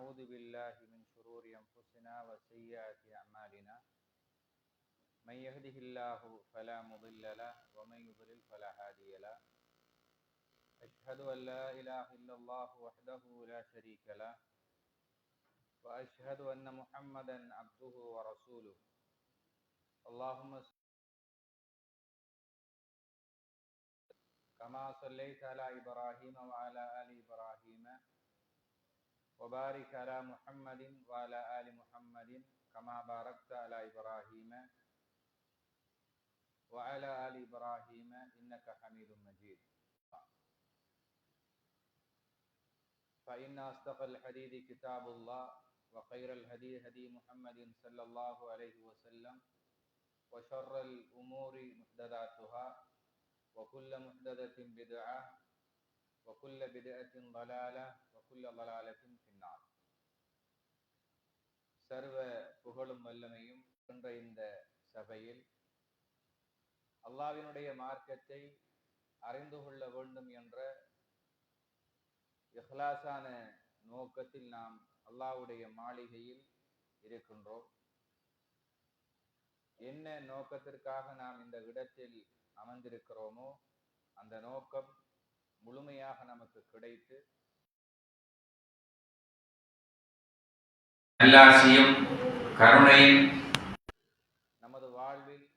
ونعوذ بالله من شرور أنفسنا وسيئات أعمالنا. من يهده الله فلا مضل له ومن يضلل فلا هادي له. أشهد أن لا إله إلا الله وحده لا شريك له. وأشهد أن محمدا عبده ورسوله. اللهم كما صليت على إبراهيم وعلى آل إبراهيم وبارك على محمد وعلى آل محمد كما باركت على إبراهيم وعلى آل إبراهيم إنك حميد مجيد. فإن أصدق الحديث كتاب الله وخير الهدي هدي محمد صلى الله عليه وسلم وشر الأمور محدثاتها وكل محدثة بدعة وكل بدعة ضلالة وكل ضلالة في சர்வ புகழும் வல்லமையும் என்ற இந்த சபையில் அல்லாவினுடைய மார்க்கத்தை அறிந்து கொள்ள வேண்டும் என்ற இஹ்லாசான நோக்கத்தில் நாம் அல்லாவுடைய மாளிகையில் இருக்கின்றோம். என்ன நோக்கத்திற்காக நாம் இந்த இடத்தில் அமர்ந்திருக்கிறோமோ அந்த நோக்கம் முழுமையாக நமக்கு கிடைத்து நல்லாசியும் கருணையும் நமது வாழ்வில்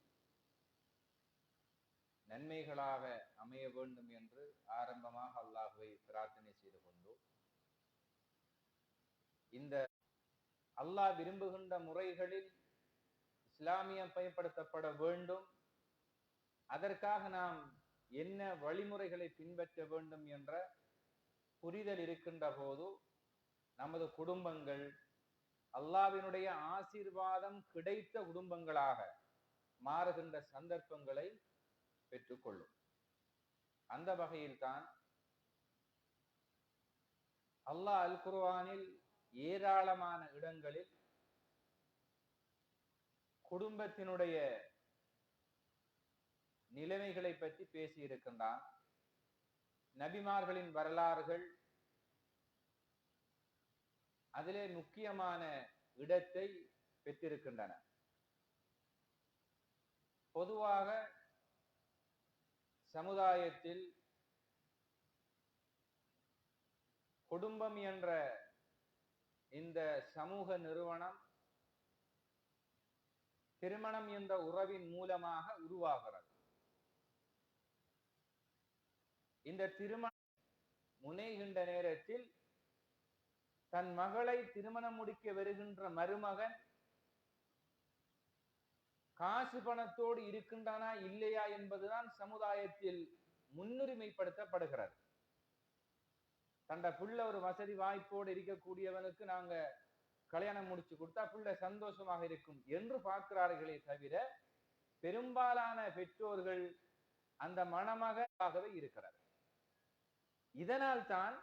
நன்மைகளாக அமைய வேண்டும் என்று ஆரம்பமாக அல்லாஹுவை பிரார்த்தனை செய்து கொண்டோம் இந்த அல்லாஹ் விரும்புகின்ற முறைகளில் இஸ்லாமியம் பயன்படுத்தப்பட வேண்டும். அதற்காக நாம் என்ன வழிமுறைகளை பின்பற்ற வேண்டும் என்ற புரிதல் இருக்கின்ற போது நமது குடும்பங்கள் அல்லாவினுடைய ஆசீர்வாதம் கிடைத்த குடும்பங்களாக மாறுகின்ற சந்தர்ப்பங்களை பெற்றுக்கொள்ளும். அந்த வகையில்தான் அல்லாஹ் அல் குர்வானில் ஏராளமான இடங்களில் குடும்பத்தினுடைய நிலைமைகளை பற்றி பேசியிருக்கின்றான். நபிமார்களின் வரலாறுகள் அதிலே முக்கியமான இடத்தை பெற்றிருக்கின்றன. பொதுவாக சமுதாயத்தில் குடும்பம் என்ற இந்த சமூக நிறுவனம் திருமணம் என்ற உறவின் மூலமாக உருவாகிறது. இந்த திருமணம் முனைகின்ற நேரத்தில் தன் மகளை திருமணம் முடிக்க வருகின்ற மருமகன் காசு பணத்தோடு இருக்கின்றானா இல்லையா என்பதுதான் சமுதாயத்தில் முன்னுரிமைப்படுத்தப்படுகிறது. தண்ட புள்ள ஒரு வசதி வாய்ப்போடு இருக்கக்கூடியவனுக்கு நாங்க கல்யாணம் முடிச்சு கொடுத்தா புள்ள சந்தோஷமாக இருக்கும் என்று பார்க்கிறார்களே தவிர பெரும்பாலான பெற்றோர்கள் அந்த மணமகவே இருக்கிறார் இதனால் தான்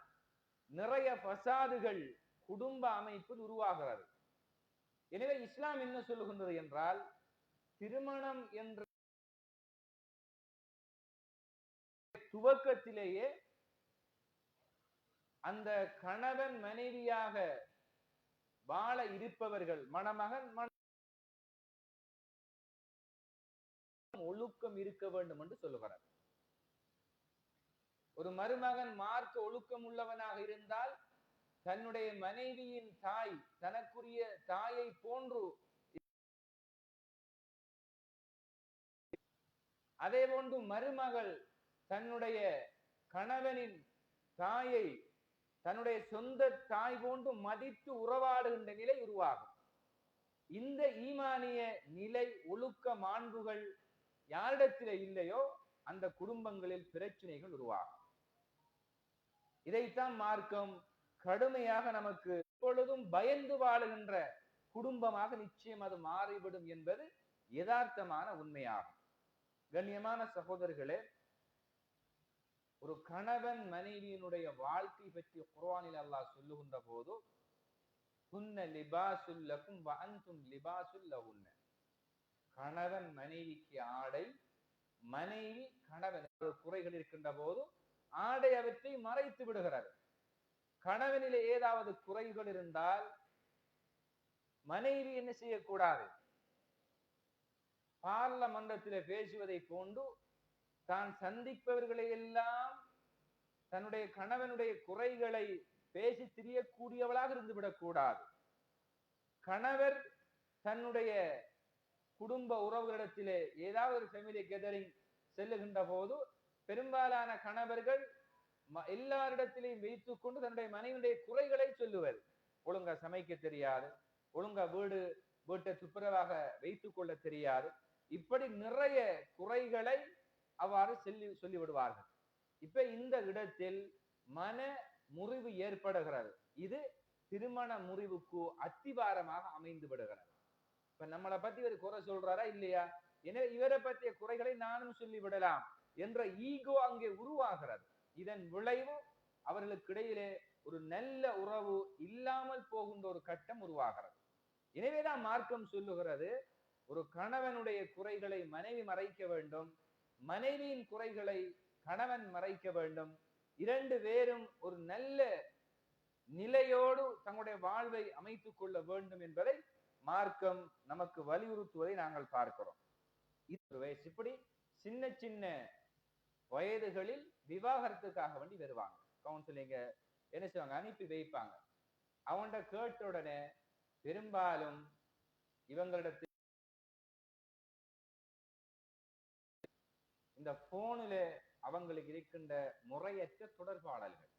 நிறைய பசாதுகள் குடும்ப அமைப்பில் உருவாகிறது. எனவே இஸ்லாம் என்ன சொல்லுகின்றது என்றால் திருமணம் என்ற துவக்கத்திலேயே அந்த கணவன் மனைவியாக வாழ இருப்பவர்கள் மணமகன் ஒழுக்கம் இருக்க வேண்டும் என்று சொல்லுகிறார் ஒரு மருமகன் மார்க்க ஒழுக்கம் உள்ளவனாக இருந்தால் தன்னுடைய மனைவியின் தாய் தனக்குரிய தாயை போன்று அதே போன்று மருமகள் தன்னுடைய கணவனின் தாயை தன்னுடைய சொந்த தாய் போன்று மதித்து உறவாடுகின்ற நிலை உருவாகும். இந்த ஈமானிய நிலை ஒழுக்க மாண்புகள் யாரிடத்தில் இல்லையோ அந்த குடும்பங்களில் பிரச்சனைகள் உருவாகும். இதைத்தான் மார்க்கம் கடுமையாக நமக்கு எப்பொழுதும் பயந்து வாழுகின்ற குடும்பமாக நிச்சயம் அது மாறிவிடும் என்பது யதார்த்தமான உண்மையாகும். கண்ணியமான சகோதரர்களே ஒரு கணவன் மனைவியினுடைய வாழ்க்கை பற்றி குர்வானில் அல்லாஹ் சொல்லுகின்ற போது குன்ன லிபாசுல்லக்கும் லிபாசுல்ல லிபாசுல்லஹுன்ன கணவன் மனைவிக்கு ஆடை மனைவி கணவன் குறைகள் இருக்கின்ற போது ஆடை அவற்றை மறைத்து விடுகிறார் கணவனிலே ஏதாவது குறைகள் இருந்தால் மனைவி என்ன செய்யக்கூடாது? பார்லமன்றத்தில் பேசுவதை போன்று தான் சந்திப்பவர்களை எல்லாம் தன்னுடைய கணவனுடைய குறைகளை பேசி திரியக்கூடியவளாக இருந்து விடக்கூடாது. கணவர் தன்னுடைய குடும்ப உறவுகளிடத்திலே ஏதாவது ஒரு ஃபேமிலி கெதரிங் செல்லுகின்ற போது பெரும்பாலான கணவர்கள் எல்லாரிடத்திலையும் வைத்துக் கொண்டு தன்னுடைய மனைவியுடைய குறைகளை சொல்லுவர். ஒழுங்கா சமைக்க தெரியாது. ஒழுங்கா வீடு வீட்டை துப்புரவாக வைத்துக் கொள்ள தெரியாது. இப்படி நிறைய குறைகளை அவ்வாறு சொல்லி சொல்லி விடுவார்கள் இப்ப இந்த இடத்தில் மன முறிவு ஏற்படுகிறது. இது திருமண முறிவுக்கு அத்திவாரமாக அமைந்து விடுகிறது. இப்ப நம்மளை பத்தி இவர் குறை சொல்றாரா இல்லையா? எனவே இவரை பற்றிய குறைகளை நானும் சொல்லி விடலாம் என்ற ஈகோ அங்கே உருவாகிறது. இதன் விளைவு அவர்களுக்கு இடையிலே ஒரு நல்ல உறவு இல்லாமல் போகின்ற ஒரு கட்டம் உருவாகிறது. எனவேதான் மார்க்கம் சொல்லுகிறது ஒரு கணவனுடைய குறைகளை மனைவி மறைக்க வேண்டும் மனைவியின் குறைகளை கணவன் மறைக்க வேண்டும் இரண்டு பேரும் ஒரு நல்ல நிலையோடு தங்களுடைய வாழ்வை அமைத்துக் கொள்ள வேண்டும் என்பதை மார்க்கம் நமக்கு வலியுறுத்துவதை நாங்கள் பார்க்கிறோம். இது வயசு இப்படி சின்ன சின்ன வயதுகளில் விவாகரத்துக்காக வேண்டி வருவாங்க. கவுன்சிலிங்க என்ன செய்வாங்க? அனுப்பி வைப்பாங்க. அவன்கிட்ட கேட்ட உடனே பெரும்பாலும் இவங்களிடத்தில் இந்த போனில அவங்களுக்கு இருக்கின்ற முறையற்ற தொடர்பாடல்கள்.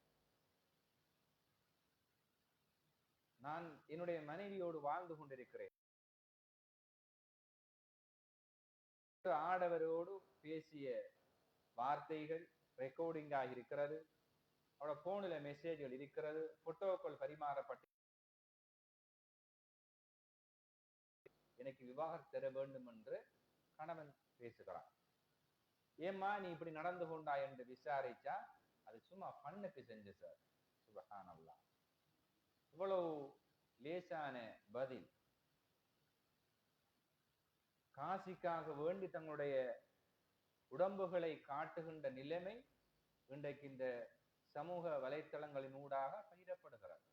நான் என்னுடைய மனைவியோடு வாழ்ந்து கொண்டிருக்கிறேன். ஆடவரோடு பேசிய வார்த்தைகள் ரெக்கார்டிங் இருக்கிறது. அவரோட போனில் மெசேஜ்கள் இருக்கிறது. போட்டோக்கள் பரிமாறப்பட்டு எனக்கு விவாகரத்து தர வேண்டும் என்று கணவன் பேசுகிறான் ஏம்மா நீ இப்படி நடந்து கொண்டா என்று விசாரிச்சா அது சும்மா பண்ணுக்கு செஞ்சு சார் சுபகானல்லா. இவ்வளவு லேசான பதில். காசிக்காக வேண்டி தங்களுடைய உடம்புகளை காட்டுகின்ற நிலைமை இன்றைக்கு இந்த சமூக வலைத்தளங்களின் ஊடாக பகிரப்படுகிறது.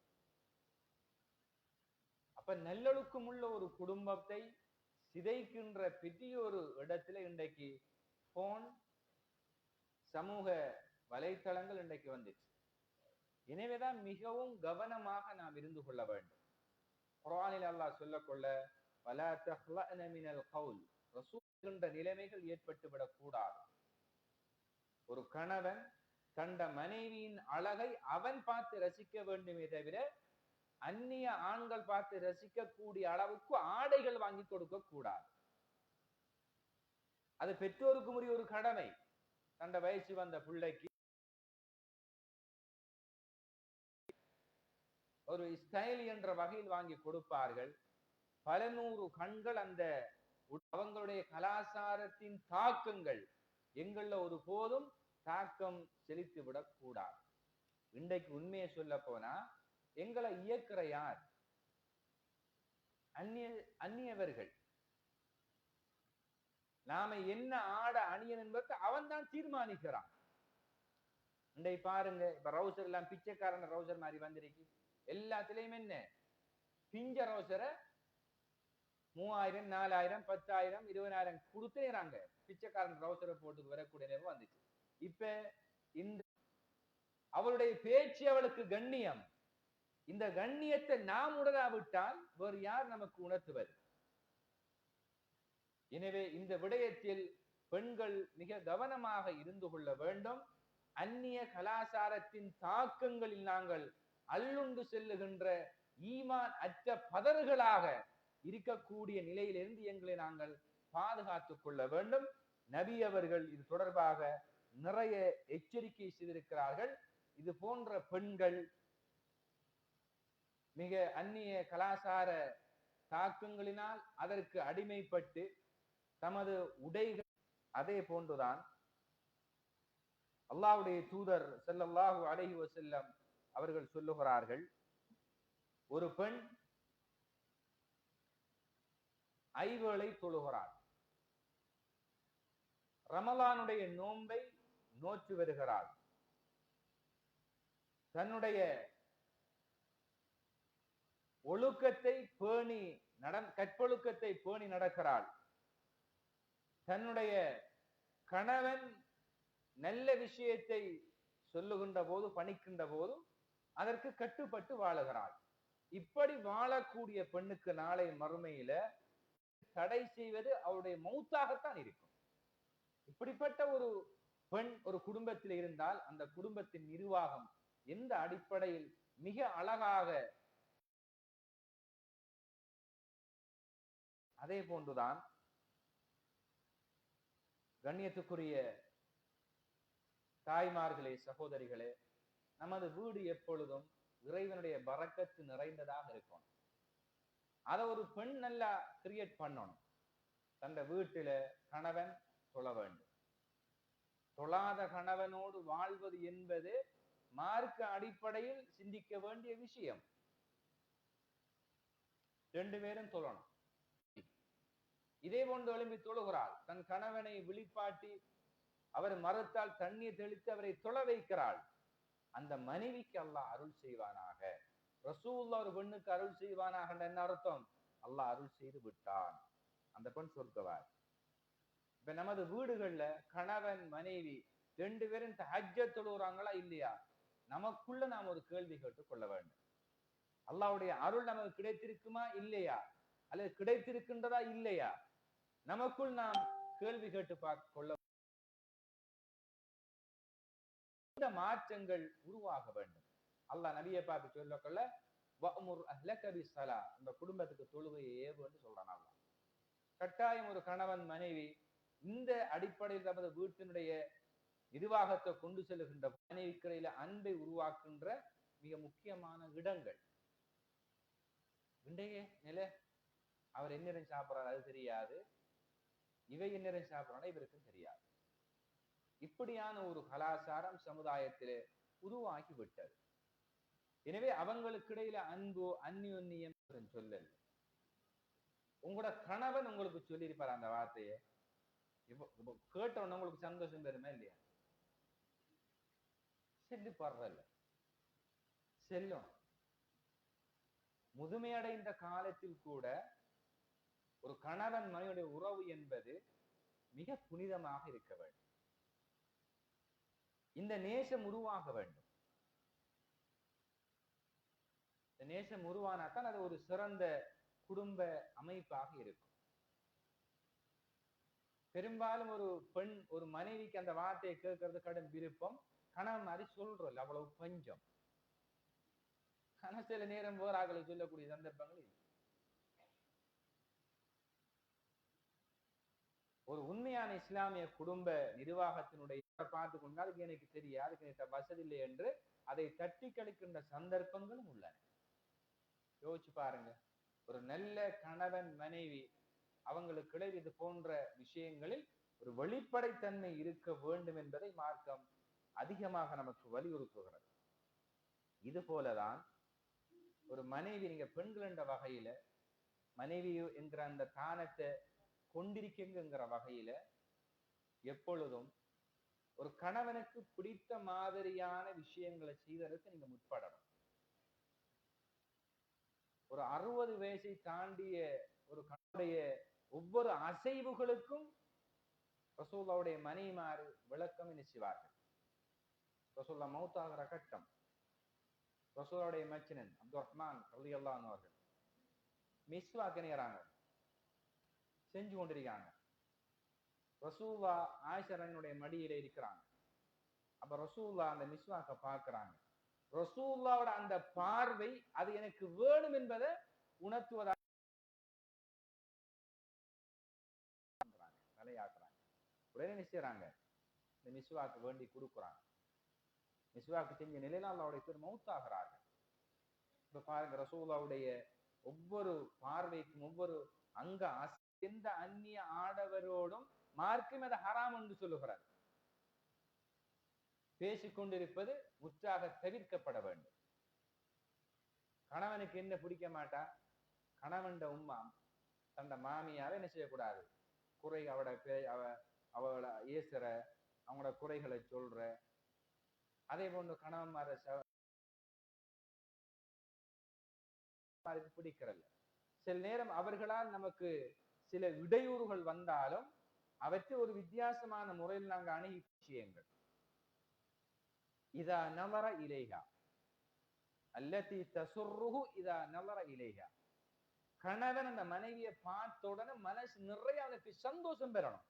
அப்ப நல்லொழுக்கம் உள்ள ஒரு குடும்பத்தை சிதைக்கின்ற பெரிய ஒரு இடத்துல இன்றைக்கு போன் சமூக வலைத்தளங்கள் இன்றைக்கு வந்துச்சு. எனவேதான் மிகவும் கவனமாக நாம் இருந்து கொள்ள வேண்டும். குரானில் அல்லாஹ் சொல்லக்கொள்ள பல என்கின்ற நிலைமைகள் ஏற்பட்டு விடக்கூடாது ஒரு கணவன் கண்ட மனைவியின் அழகை அவன் பார்த்து ரசிக்க வேண்டுமே தவிர அந்நிய ஆண்கள் பார்த்து ரசிக்கக்கூடிய அளவுக்கு ஆடைகள் வாங்கி கொடுக்க கூடாது அது பெற்றோருக்கு உரிய ஒரு கடமை. கண்ட வயசு வந்த பிள்ளைக்கு ஒரு ஸ்டைல் என்ற வகையில் வாங்கி கொடுப்பார்கள். பல நூறு கண்கள் அந்த அவங்களுடைய கலாச்சாரத்தின் தாக்கங்கள் எங்கள்ல ஒரு போதும் தாக்கம் செலுத்தி விடக்கூடாது இன்றைக்கு உண்மையை சொல்ல போனா எங்களை இயக்குற யார்? அந்நிய அந்நியவர்கள். நாம என்ன ஆட அணியன் என்பதை அவன் தான் தீர்மானிக்கிறான். இன்றை பாருங்க இப்ப ரவுசர் எல்லாம் பிச்சைக்காரன் ரவுசர் மாதிரி வந்திருக்கு. எல்லாத்துலயும் என்ன? பிஞ்ச ரவுசரை மூவாயிரம் நாலாயிரம் பத்தாயிரம் இருபதாயிரம் கொடுத்துறாங்க பிச்சைக்காரன் ரவுசரை போட்டு வரக்கூடிய நிலைமை வந்துச்சு. இப்ப இந்த அவளுடைய பேச்சு அவளுக்கு கண்ணியம். இந்த கண்ணியத்தை நாம் உணராவிட்டால் வேறு யார் நமக்கு உணர்த்துவது? எனவே இந்த விடயத்தில் பெண்கள் மிக கவனமாக இருந்து கொள்ள வேண்டும். அந்நிய கலாச்சாரத்தின் தாக்கங்களில் நாங்கள் அல்லுண்டு செல்லுகின்ற ஈமான் அற்ற பதறுகளாக இருக்கக்கூடிய நிலையிலிருந்து எங்களை நாங்கள் பாதுகாத்துக் கொள்ள வேண்டும். நபி அவர்கள் இது தொடர்பாக நிறைய எச்சரிக்கை செய்திருக்கிறார்கள். இது போன்ற பெண்கள் மிக அந்நிய கலாச்சார தாக்கங்களினால் அதற்கு அடிமைப்பட்டு தமது உடைகள் அதே போன்றுதான் அல்லாவுடைய தூதர் செல்லல்லாஹு அலைஹி வஸல்லம் அவர்கள் சொல்லுகிறார்கள் ஒரு பெண் ஐவேளை தொழுகிறாள் ரமலானுடைய நோன்பை நோற்று வருகிறாள். தன்னுடைய ஒழுக்கத்தை பேணி நட கற்பொழுக்கத்தை பேணி நடக்கிறாள். தன்னுடைய கணவன் நல்ல விஷயத்தை சொல்லுகின்ற போது பணிக்கின்ற போது அதற்கு கட்டுப்பட்டு வாழுகிறாள். இப்படி வாழக்கூடிய பெண்ணுக்கு நாளை மறுமையில தடை செய்வது அவருடைய மௌத்தாகத்தான் இருக்கும். இப்படிப்பட்ட ஒரு பெண் ஒரு குடும்பத்தில் இருந்தால் அந்த குடும்பத்தின் நிர்வாகம் எந்த அடிப்படையில் மிக அழகாக அதே போன்றுதான் கண்ணியத்துக்குரிய தாய்மார்களே சகோதரிகளே நமது வீடு எப்பொழுதும் இறைவனுடைய பறக்கத்து நிறைந்ததாக இருக்கும். அதை ஒரு பெண் நல்லா கிரியேட் பண்ணணும். தந்த வீட்டில கணவன் தொழ வேண்டும். தொழாத கணவனோடு வாழ்வது என்பது மார்க்க அடிப்படையில் சிந்திக்க வேண்டிய விஷயம். ரெண்டு பேரும் தொழணும். இதே போன்று எழும்பி தொழுகிறாள். தன் கணவனை விழிப்பாட்டி அவர் மறுத்தால் தண்ணீர் தெளித்து அவரை தொழ வைக்கிறாள். அந்த மனைவிக்கு அல்லாஹ் அருள் செய்வானாக. ரசூல்லா ஒரு பெண்ணுக்கு அருள் செய்வானாக என்ன அர்த்தம்? அல்லாஹ் அருள் செய்து விட்டான். அந்த பெண் சொர்க்கவார் இப்ப நமது வீடுகள்ல கணவன் மனைவி ரெண்டு பேரும் ஹஜ்ஜ தொழுகிறாங்களா இல்லையா? நமக்குள்ள நாம் ஒரு கேள்வி கேட்டுக் கொள்ள வேண்டும். அல்லாவுடைய அருள் நமக்கு கிடைத்திருக்குமா இல்லையா? அல்லது கிடைத்திருக்கின்றதா இல்லையா? நமக்குள் நாம் கேள்வி கேட்டு பார்க்க கொள்ள இந்த மாற்றங்கள் உருவாக வேண்டும். அல்லாஹ் நபியை பார்த்து சொல்லக்கொள்ள வஅமுர் அஹ்லகபி சலா இந்த குடும்பத்துக்கு தொழுகையை ஏவுன்னு சொல்றான் அல்லாஹ். கட்டாயம் ஒரு கணவன் மனைவி இந்த அடிப்படையில் தமது வீட்டினுடைய நிர்வாகத்தை கொண்டு செல்லுகின்ற மனைவிக்கிடையில அன்பை உருவாக்குகின்ற மிக முக்கியமான இடங்கள். இன்றைய நில அவர் என்னிடம் சாப்பிட்றாரு அது தெரியாது. இவை என்னிடம் சாப்பிட்றாங்க இவருக்கும் தெரியாது. இப்படியான ஒரு கலாச்சாரம் சமுதாயத்திலே உருவாக்கி விட்டது எனவே அவங்களுக்கு இடையில அன்பு அந்யோன்யம் சொல்லல். உங்களோட கணவன் உங்களுக்கு சொல்லியிருப்பார் அந்த வார்த்தையை? இப்போ கேட்டவன உங்களுக்கு சந்தோஷம் பெருமா இல்லையா? செல்லு படுறல செல்லும். முதுமையடைந்த காலத்தில் கூட ஒரு கணவன் மனைவியுடைய உறவு என்பது மிக புனிதமாக இருக்க வேண்டும். இந்த நேசம் உருவாக வேண்டும். இந்த நேசம் உருவானாத்தான் அது ஒரு சிறந்த குடும்ப அமைப்பாக இருக்கும். பெரும்பாலும் ஒரு பெண் ஒரு மனைவிக்கு அந்த வார்த்தையை கேட்கறது கடும் விருப்பம். கணவன் மாதிரி சொல்றோம் அவ்வளவு பஞ்சம். ஆனா சில நேரம் போராக்களை சொல்லக்கூடிய சந்தர்ப்பங்கள் ஒரு உண்மையான இஸ்லாமிய குடும்ப நிர்வாகத்தினுடைய பார்த்து கொண்டால் எனக்கு தெரியாது எனக்கு வசதி இல்லை என்று அதை தட்டி கழிக்கின்ற சந்தர்ப்பங்களும் உள்ளன. யோசிச்சு பாருங்க. ஒரு நல்ல கணவன் மனைவி அவங்களுக்கு இது போன்ற விஷயங்களில் ஒரு வெளிப்படைத்தன்மை இருக்க வேண்டும் என்பதை மார்க்கம் அதிகமாக நமக்கு வலியுறுத்துகிறது. இது போலதான் ஒரு மனைவி நீங்க பெண்கள் என்ற வகையில மனைவி என்கிற அந்த தானத்தை கொண்டிருக்குங்கிற வகையில எப்பொழுதும் ஒரு கணவனுக்கு பிடித்த மாதிரியான விஷயங்களை செய்வதற்கு நீங்க முற்படணும். ஒரு அறுபது வயசை தாண்டிய ஒரு கண்ணுடைய ஒவ்வொரு அசைவுகளுக்கும் ரசூல்லாவுடைய மனைமாறு விளக்கம் என்ன செய்வார்கள் ரசூல்லா மௌத்தாகிற கட்டம். ரசூலாவுடைய மச்சினன் அப்துல் ரஹ்மான் ரலி அவர்கள் மிஸ்வாக்கு நேராங்க. செஞ்சு கொண்டிருக்காங்க. ரசூல்லா ஆயிஷரனுடைய மடியில இருக்கிறாங்க. அப்ப ரசூல்லா அந்த மிஸ்வாக்க பாக்குறாங்க ரசூல்லாவோட அந்த பார்வை அது எனக்கு வேணும் என்பதை உணர்த்துவதாக தலையாக்குறாங்க உடனே நிச்சயறாங்க இந்த மிஸ்வாக்கு வேண்டி கொடுக்குறாங்க மிஸ்வாக்கு செஞ்ச நிலையில அல்லாவுடைய பேர் மௌத்தாகிறார்கள் இப்ப பாருங்க ரசூல்லாவுடைய ஒவ்வொரு பார்வைக்கும் ஒவ்வொரு அங்க எந்த அந்நிய ஆடவரோடும் மார்க்கும் அதை ஹராம் என்று சொல்லுகிறார். பேசிக்கொண்டிருப்பது முற்றாக தவிர்க்கப்பட வேண்டும். கணவனுக்கு என்ன பிடிக்க மாட்டா? கணவன்ட உம்மா தந்த மாமியார என்ன செய்யக்கூடாது? குறை அவட பே அவ அவளை ஏசுற அவங்களோட குறைகளை சொல்ற. அதே போன்று கணவன்மார அவருக்கு பிடிக்கிறல்ல. சில நேரம் அவர்களால் நமக்கு சில இடையூறுகள் வந்தாலும் அவற்றை ஒரு வித்தியாசமான முறையில் நாங்கள் அணுகி விஷயங்கள். இதா நவர இலேகா அல்லத்தி தசுர்ருஹு இதா நவர இலேகா கணவன் அந்த மனைவியை பார்த்த உடனே மனசு நிறைய அவனுக்கு சந்தோஷம் பெறணும்.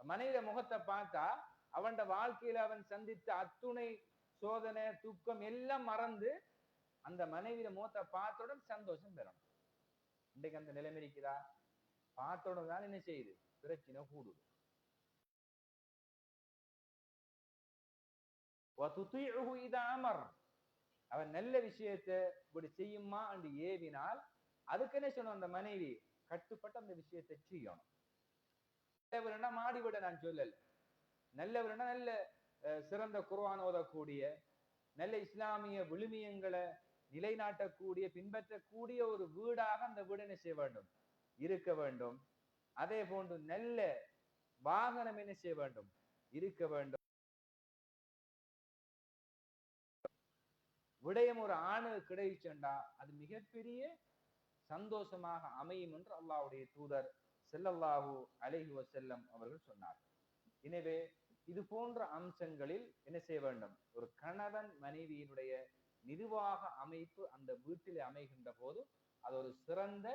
மனைவிய முகத்தை பார்த்தா அவன் வாழ்க்கையில அவன் சந்தித்த அத்துணை சோதனை துக்கம் எல்லாம் மறந்து அந்த மனைவியில முகத்தை பார்த்தவுடன் சந்தோஷம் பெறணும். இன்றைக்கு அந்த நிலைமை இருக்குதா? பார்த்தவுடன் தான் என்ன செய்யுது? பிரச்சனை கூடுது. அமர். அவன் நல்ல விஷயத்தை இப்படி செய்யுமா என்று ஏவினால் அதுக்கு என்ன சொல்லணும் அந்த மனைவி? கட்டுப்பட்டு அந்த விஷயத்தை செய்யணும். நல்லவருன்னா மாடிவிட நான் சொல்லல. நல்லவருன்னா நல்ல சிறந்த குர்வான் ஓதக்கூடிய நல்ல இஸ்லாமிய விழுமியங்களை நிலைநாட்டக்கூடிய பின்பற்றக்கூடிய ஒரு வீடாக அந்த வீடு என்ன செய்ய வேண்டும்? இருக்க வேண்டும். அதே போன்று நல்ல வாகனம் என்ன செய்ய வேண்டும்? இருக்க வேண்டும். விடயம் ஒரு ஆணு கிடைச்சண்டா அது மிகப்பெரிய சந்தோஷமாக அமையும் என்று அல்லாவுடைய தூதர் செல்லல்லாஹு அலைஹி செல்லம் அவர்கள் சொன்னார். எனவே இது போன்ற அம்சங்களில் என்ன செய்ய வேண்டும்? ஒரு கணவன் மனைவியினுடைய நிர்வாக அமைப்பு அந்த வீட்டில் அமைகின்ற போது அது ஒரு சிறந்த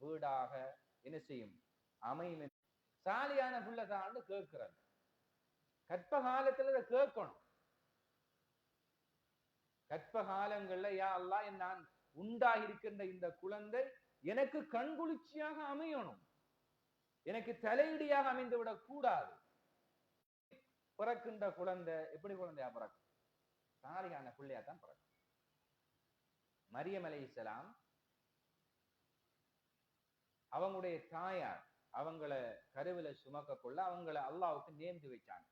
வீடாக என்ன செய்யும்? அமையும் சாலியான புள்ளதான்னு கேட்கிறது. கற்ப காலத்துல அதை கேட்கணும். கற்ப காலங்கள்ல யா அல்லாஹ் நான் உண்டாகி இருக்கின்ற இந்த குழந்தை எனக்கு கண்குளிர்ச்சியாக அமையணும். எனக்கு தலையிடியாக அமைந்து விடக் கூடாது. பிறக்கின்ற குழந்தை எப்படி குழந்தையா பிறக்கும்? சாலியான பிள்ளையா தான் பிறக்கும். மரியம் அலைஹிஸ்ஸலாம் அவங்களுடைய தாயார் அவங்கள கருவில சுமக்க கொள்ள அவங்கள அல்லாவுக்கு நேர்ந்து வைச்சாங்க.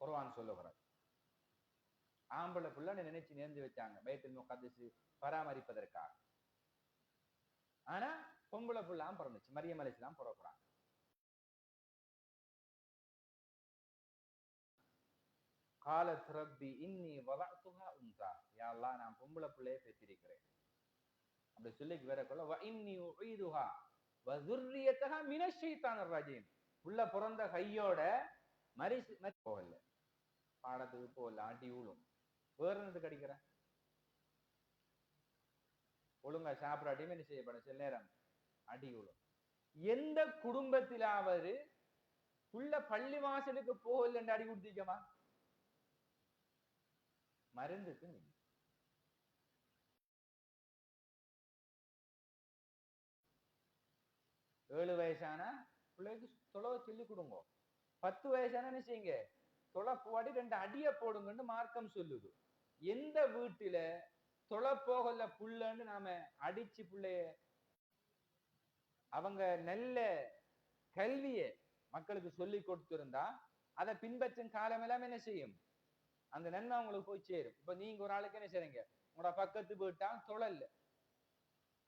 குர்வான் சொல்லுகிறார். ஆம்பளை பிள்ளைன்னு நினைச்சு நேர்ந்து வச்சாங்க. பைத்தல் முகாதிசு பராமரிப்பதற்காக. ஆனா பொம்பளை பிள்ளாம் பிறந்துச்சு. மரியமலைச்சு தான் பிறப்புறாங்க காலத் ரப்பி இன்னி வதாத்துஹா உன்தா யாழ்லா நான் பொம்பளை பிள்ளையே பெற்றிருக்கிறேன். அப்படி சொல்லி விவரக்குள்ள வ இன்னி உயிதுஹா. வதுர்ரியத்தகா மினஷீத்தான் ரஜீம். உள்ள பிறந்த கையோட மரிசு போகல. பாடத்துக்கு போகல ஆட்டி விழும் வேற என்னது கிடைக்கிறேன்? ஒழுங்கா சாப்பிடாட்டியும் என்ன செய்யப்படும் சில நேரம் அடி விழும். எந்த குடும்பத்திலாவது உள்ள பள்ளி வாசலுக்கு போகல அடி கொடுத்திக்கமா மருந்துக்கு நீ ஏழு வயசானா? பிள்ளைக்கு தொலைவை சொல்லி கொடுங்க. பத்து வயசான என்ன செய்யுங்க? தொலை போடி ரெண்டு அடிய போடுங்கன்னு மார்க்கம் சொல்லுது. எந்த வீட்டுல தொலை போகல புள்ளன்னு நாம அடிச்சு புள்ளைய அவங்க நல்ல கல்விய மக்களுக்கு சொல்லி கொடுத்திருந்தா அதை பின்பற்றும் காலம் எல்லாம் என்ன செய்யும்? அந்த நன்மை அவங்களுக்கு போய் சேரும். இப்ப நீங்க ஒரு ஆளுக்கு என்ன செய்றீங்க? உங்களோட பக்கத்து வீட்டா தொழல்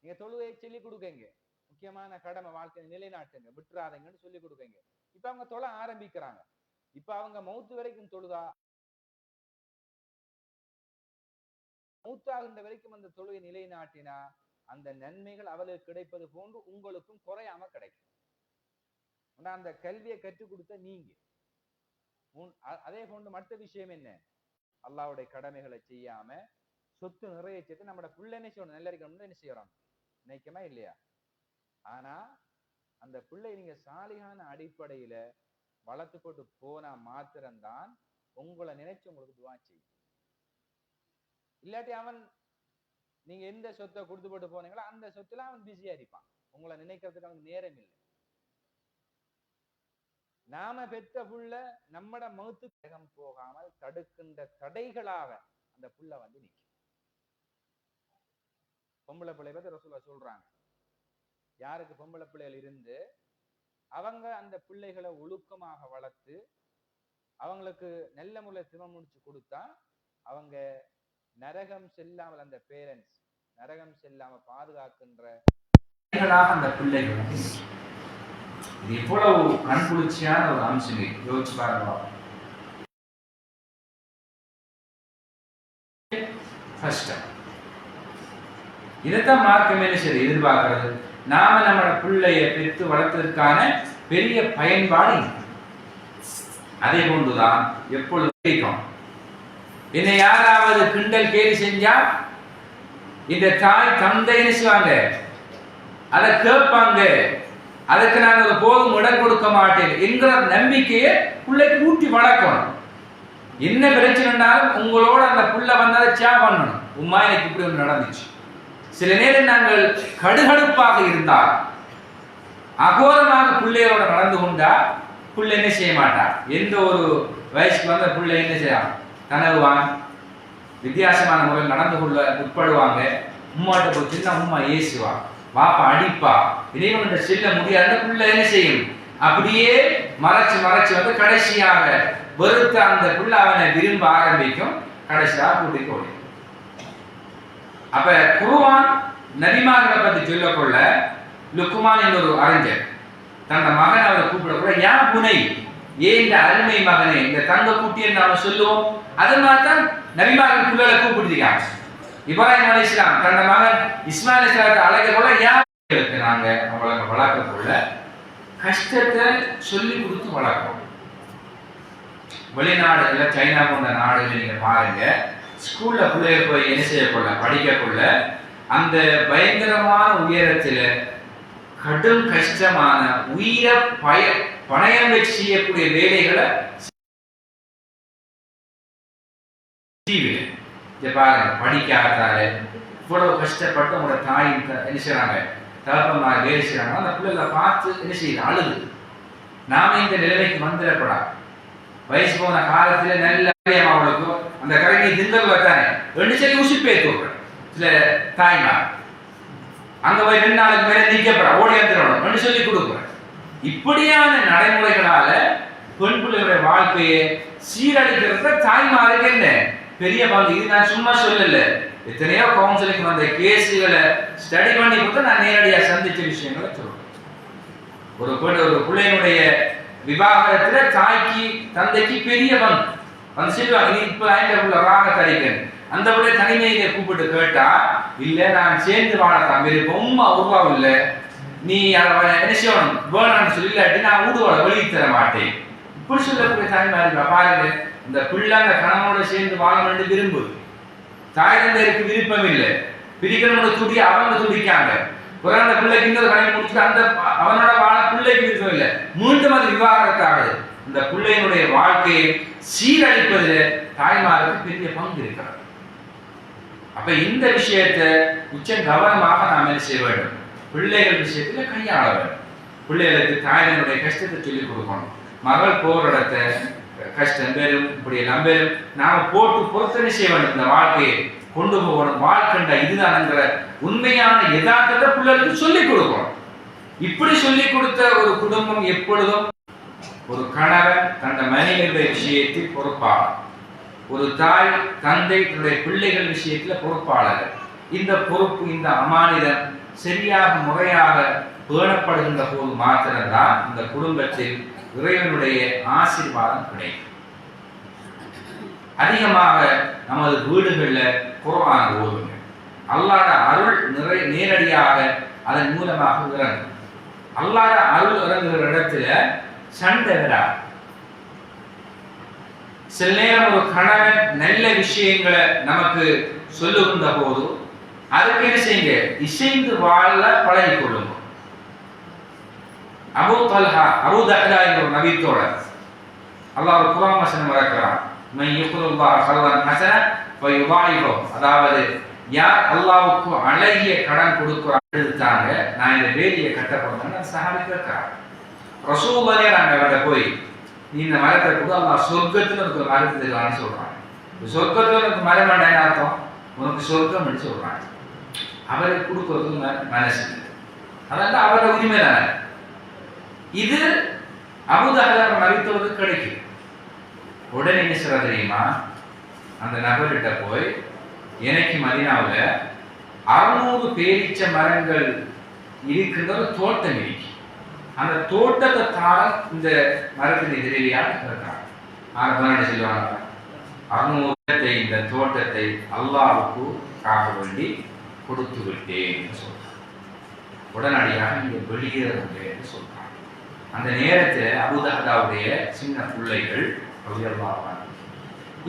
நீங்க தொழுகையை சொல்லி கொடுக்கங்க. முக்கியமான கடமை வாழ்க்கையை நிலைநாட்டுங்க. விட்டுறாதீங்கன்னு சொல்லி கொடுக்கங்க. இப்ப அவங்க தொலை ஆரம்பிக்கிறாங்க. இப்ப அவங்க மௌத்து வரைக்கும் தொழுதா? மூத்தாகின்ற வரைக்கும் அந்த தொழுகை நிலைநாட்டினா அந்த நன்மைகள் அவளுக்கு கிடைப்பது போன்று உங்களுக்கும் குறையாம கிடைக்கும். ஆனா அந்த கல்வியை கற்றுக் கொடுத்த நீங்க. உன்- அதே போன்று மற்ற விஷயம் என்ன? அல்லாவுடைய கடமைகளை செய்யாம சொத்து நிறைய சேர்த்து நம்மளோட பிள்ளை என்ன செய்யணும்? நல்ல இருக்கணும்னு என்ன செய்யறோம் நினைக்கமா இல்லையா? ஆனா அந்த பிள்ளை நீங்க சாலிகான அடிப்படையில வளர்த்து கொண்டு போனா மாத்திரம்தான் உங்களை நினைச்சு உங்களுக்கு துவா செய்யும். இல்லாட்டி அவன் நீங்க எந்த சொத்தை கொடுத்து போட்டு போனீங்களோ அந்த சொத்துல அவன் பிஸியா இருப்பான். உங்களை நினைக்கிறதுக்கு அவனுக்கு நேரம் இல்லை. நாம பெத்த புள்ள நம்மட மௌத்து வேகம் போகாமல் தடுக்கின்ற தடைகளாக அந்த புள்ள வந்து நிற்கும். பொம்பளை பிள்ளை பத்தி ரசூலா சொல்றாங்க. யாருக்கு பொம்பளை பிள்ளைகள் இருந்து அவங்க அந்த பிள்ளைகளை ஒழுக்கமாக வளர்த்து அவங்களுக்கு நல்ல முறை திருமணம் முடிச்சு கொடுத்தா அவங்க நரகம் செல்லாமல் அந்த பேரண்ட்ஸ் நரகம் செல்லாம பாதுகாக்கின்ற அந்த பிள்ளைகள் இது எவ்வளவு கண்குளிர்ச்சியான ஒரு அம்சம். யோசிச்சு பாருங்க. ஃபர்ஸ்ட் இதைத்தான் மார்க்கம் என்ன சரி எதிர்பார்க்கறது. நாம நம்மளோட பிள்ளைய பெற்று வளர்த்ததற்கான பெரிய பயன்பாடு அதே போன்றுதான் எப்பொழுது கேட்கும் என்னை யாராவது கிண்டல் கேலி செஞ்சா இந்த தாய் தந்தைன்னு செய்வாங்க அதை கேட்பாங்க. அதுக்கு நான் போதும் இடம் கொடுக்க மாட்டேன் என்கிற நம்பிக்கையை பிள்ளைக்கு ஊட்டி வளர்க்கணும். என்ன பிரச்சனைனாலும் உங்களோட அந்த புள்ள வந்ததை சே பண்ணணும். உமா எனக்கு இப்படி ஒன்று நடந்துச்சு. சில நேரம் நாங்கள் கடுகடுப்பாக இருந்தால் அகோரமாக பிள்ளையோட நடந்து கொண்டா புள்ள என்ன செய்ய மாட்டா? எந்த ஒரு வயசுக்கு வந்த புள்ள என்ன செய்யலாம்? கனவுவான் வித்தியாசமான முறையில் நடந்து கொள்ள உட்படுவாங்க உம்மாட்ட போய் சின்ன உம்மா ஏசுவா வாப்பா அடிப்பா இறைவன் செல்ல முடியாத புள்ள என்ன செய்யும்? அப்படியே மறைச்சு மறைச்சு வந்து கடைசியாக வெறுத்த அந்த புள்ள அவனை விரும்ப ஆரம்பிக்கும். கடைசியாக கூட்டிட்டு ஓடி அப்ப குருவான் நபிமார்களை பத்தி சொல்லக்கொள்ள லுக்குமான் என்ற ஒரு அறிஞர். தந்த மகன் அவரை கூப்பிடக்கூட ஏன் புனை? ஏன் இந்த அருமை மகனே இந்த தங்க கூட்டியை நாம சொல்லுவோம்? அது மாதிரி தான் நபிமார்கள் பிள்ளைகளை கூப்பிட்டுருக்காங்க இப்ராஹிம் அலி இஸ்லாம் தந்த மகன் இஸ்மாயில் இஸ்லாத்தை அழைக்க கூட யா நாங்க அவங்களை வளர்க்கக்குள்ள. கஷ்டத்தை சொல்லி கொடுத்து வளர்க்கணும். வெளிநாடுகளில் சைனா போன்ற நாடுகள் நீங்கள் பாருங்க ஸ்கூல்ல பிள்ளைய போய் என்ன செய்யக்குள்ள படிக்கக்குள்ள அந்த பயங்கரமான உயரத்துல கடும் கஷ்டமான உயிர பய பணயம் செய்யக்கூடிய வேலைகளை பாருங்க படிக்காதாரு இவ்வளவு கஷ்டப்பட்டு உங்களோட தாய் என்ன செய்றாங்க? தகப்பமாக வேலை செய்றாங்க. அந்த பிள்ளைகளை பார்த்து என்ன செய்யுது? அழுது. நாம இந்த நிலைமைக்கு வந்துடக்கூடாது. வயசு போன காலத்துல நல்ல கல்யாணம் அந்த கரங்கி திங்கள் வைத்தானே ரெண்டு சரி உசுப்பே தூக்குறேன் சில தாய்மார். அங்க போய் ரெண்டு நாளுக்கு மேல நீக்கப்பட. ஓடி வந்துடணும். ரெண்டு சொல்லி கொடுக்குறேன். இப்படியான நடைமுறைகளால பெண் பிள்ளைகளுடைய வாழ்க்கையை சீரழிக்கிறத தாய்மாருக்கு என்ன? பெரிய பங்கு. இது நான் சும்மா சொல்லல. எத்தனையோ கவுன்சிலிங் வந்த கேஸுகளை ஸ்டடி பண்ணி கொடுத்து நான் நேரடியா சந்திச்ச விஷயங்களை சொல்றேன். ஒரு பெண் ஒரு பிள்ளையினுடைய விவாகரத்துல தாய்க்கு தந்தைக்கு பெரியவன் வந்து சொல்லுவாங்க நீ இப்போ ஐந்த உள்ள ராக தரிக்கன் அந்த பிள்ளை தனிமையில கூப்பிட்டு கேட்டா இல்ல நான் சேர்ந்து வாழத்தான் விருப்பம் உம்மா உருவாவும் இல்ல. நீ அதை என்ன செய்யணும்? வேணாம்னு சொல்லி. இல்லாட்டி நான் ஊடுவாள வெளியே தர மாட்டேன். இப்படி சொல்லக்கூடிய தாய்மாரி பாருங்க இந்த பிள்ளை அந்த கணவனோட சேர்ந்து வாழ வேண்டும் விரும்புது தாய் தந்தையருக்கு விருப்பம் இல்லை. பிரிக்கணும்னு துடி அவங்க துடிக்காங்க ஒரு பிள்ளைக்கு இன்னொரு கல்யாணம் முடிச்சுட்டு அந்த அவனோட வாழ பிள்ளைக்கு விருப்பம் இல்லை மீண்டும் அது விவாகரத்தாகுது இந்த பிள்ளையினுடைய வாழ்க்கையை சீரழிப்பதில் தாய்மாருக்கு பெரிய பங்கு இருக்கிறது. அப்ப இந்த விஷயத்தை உச்ச கவனமாக நாம் என்ன செய்ய வேண்டும்? பிள்ளைகள் விஷயத்துல கையாள வேண்டும். பிள்ளைகளுக்கு தாயினுடைய கஷ்டத்தை சொல்லிக் கொடுக்கணும். மகள் போற இடத்த கஷ்டம் பெரும் இப்படி எல்லாம் பெரும். நாம போட்டு பொறுத்தனை செய்ய வேண்டும்? இந்த வாழ்க்கையை கொண்டு போகணும். வாழ்க்கண்ட இதுதான்ங்கிற உண்மையான யதார்த்தத்தை பிள்ளைகளுக்கு சொல்லிக் கொடுக்கணும். இப்படி சொல்லிக் கொடுத்த ஒரு குடும்பம் எப்பொழுதும் ஒரு கணவன் தந்த மனைவியுடைய விஷயத்தில் பொறுப்பாளர். ஒரு தாய் தந்தை தன்னுடைய பிள்ளைகள் விஷயத்துல பொறுப்பாளர் இந்த பொறுப்பு இந்த அமானிதம் சரியாக முறையாக பேணப்படுகின்ற போது மாத்திரம்தான் இந்த குடும்பத்தில் இறைவனுடைய ஆசீர்வாதம் கிடைக்கும். அதிகமாக நமது வீடுகள்ல குர்ஆன் ஓதுங்க. அல்லாத அருள் நிறை நேரடியாக அதன் மூலமாக இறங்கும் அல்லாத அருள் இறங்குகிற இடத்துல சண்டை வராது. சில நேரம் ஒரு கணவன் நல்ல விஷயங்களை நமக்கு சொல்லுகின்ற போது அதுக்கு என்ன செய்யுங்க? இசைந்து வாழ பழகி கொள்ளுங்க அபு தல்ஹா அபு தஹ்லா என்ற ஒரு நபித்தோழர் அல்லாஹ் ஒரு குரான் வசனம் அதாவது யார் அல்லாவுக்கு அழகிய கடன் கொடுக்கிறாங்க நான் இந்த வேலியை கட்ட போறேன்னு அந்த சஹாபி கேட்கிறார். ரசூலுல்லாஹே அவர்கிட்ட போய் நீ இந்த மரத்தை கூட அல்லா சொர்க்கத்தில் இருக்கிற மரத்தை தருவான்னு சொல்றாங்க. சொர்க்கத்தில் இருக்க மரம் என்ன அர்த்தம்? உனக்கு சொர்க்கம் சொல்றாங்க. அவருக்கு கொடுக்கறதுக்கு ம- மனசு அதனால அதெல்லாம் அவரோட உரிமை தானே. இது அபுதாபர் மறைத்தவருக்கு கிடைக்கும். உடனே என்ன சொல்ல தெரியுமா? அந்த நபர்கிட்ட போய் எனக்கு மதினாவில் அறுநூறு பேரிச்ச மரங்கள் இருக்கின்ற ஒரு தோட்டம் இருக்கு. அந்த தோட்டத்தை தார இந்த மரத்தின் எதிரியாக இருக்கிறாங்க? ஆரம்பம் சொல்லுவாங்க. அறுநூறு இந்த தோட்டத்தை அல்லாவுக்கு காக்க வேண்டி கொடுத்து விட்டேன் சொல்றாங்க. உடனடியாக இங்கே வெளியேற என்று சொல்றாங்க. அந்த நேரத்தில் அபுதாதாவுடைய சின்ன பிள்ளைகள் ரலியல்லாஹு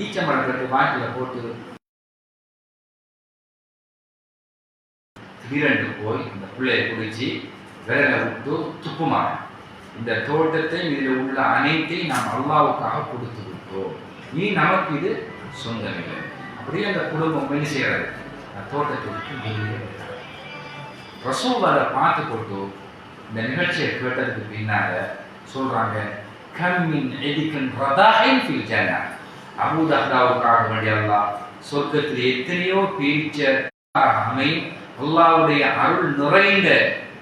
ஈச்சமரத்துக்கு வாட்டில் போட்டு திடீரென்று போய் இந்த பிள்ளையை குடிச்சு விரலை விட்டு துப்புமாங்க இந்த தோட்டத்தை இதில் உள்ள அனைத்தையும் நாம் அல்லாவுக்காக கொடுத்து விட்டோம். நீ நமக்கு இது சொந்தமில்லை. அப்படியே அந்த குடும்பம் என்ன செய்யறது அந்த தோட்டத்தை விட்டு வெளியே ரசூல் அதை பார்த்து போட்டு இந்த நிகழ்ச்சியை கேட்டதுக்கு பின்னால சொல்றாங்க கம்மின் எதிக்கன் ரதாயின் ஃபில் ஜன்னா அபூ தஹ்தாவுக்காக வேண்டிய அல்லாஹ் சொர்க்கத்தில் எத்தனையோ பீச்ச அமை அல்லாவுடைய அருள் நிறைந்த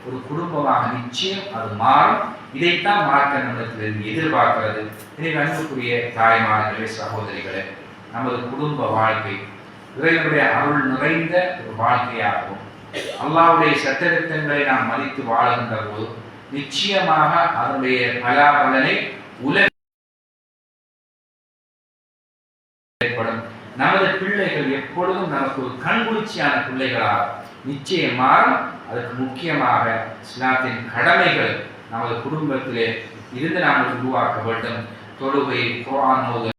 ஒரு குடும்பமாக நிச்சயம் அது மாறும் இதைத்தான் மார்க்க நம்மிடத்திலிருந்து எதிர்பார்க்கிறது எனவே அன்புக்குரிய தாய்மார்களே சகோதரிகளே நமது குடும்ப வாழ்க்கை. இறைவனுடைய அருள் நிறைந்த ஒரு வாழ்க்கையாகும். அல்லாவுடைய சட்டத்திட்டங்களை நாம் மதித்து வாழுகின்ற போது நிச்சயமாக அதனுடைய பலாபலனை உலக ஏற்படும் நமது பிள்ளைகள் எப்பொழுதும் நமக்கு ஒரு கண்குளிர்ச்சியான பிள்ளைகளாக நிச்சயம் மாறும் அதற்கு முக்கியமாக இஸ்லாத்தின் கடமைகள் நமது குடும்பத்திலே இருந்து நாம் உருவாக்க வேண்டும். தொழுகை குரான்